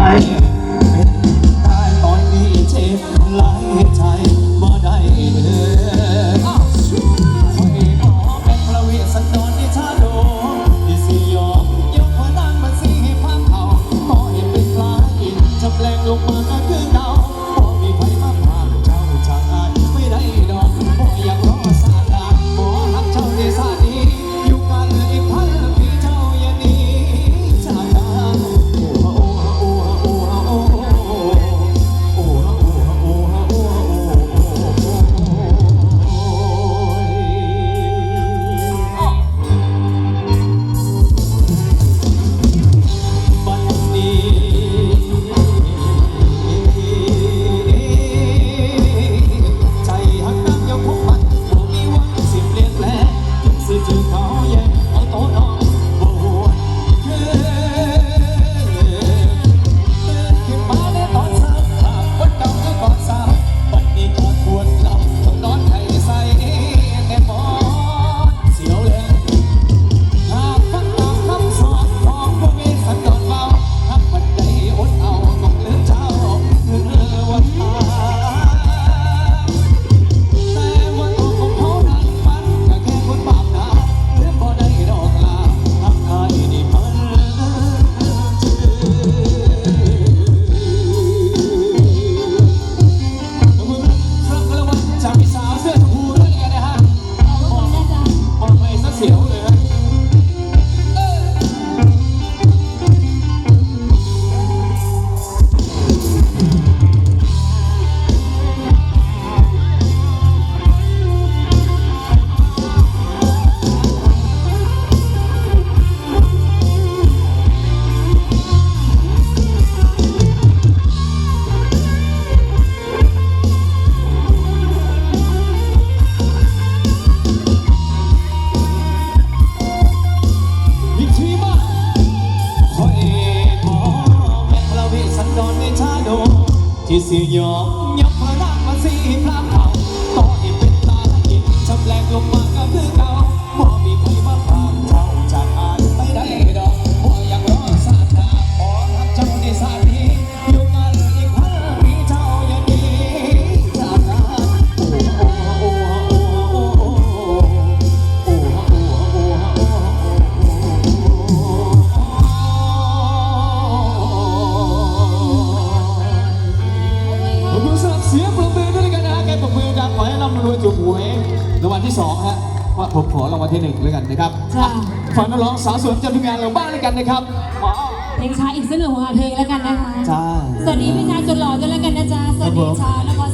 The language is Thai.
哎。Que Senhor ว่าผมขอรางวัลที่หนึ่งแล้วกันนะครับฝังนักร้องสาวสวยจำทีมงานเราบ้างแล้วกันนะครับเพลงช้าอีกเสักหนึ่งของเพลงแล้วกันนะคะสวัสดีพี่ชายจนหล่อด้แล้วกันนะจ๊ะ สวัสดีชาวนคร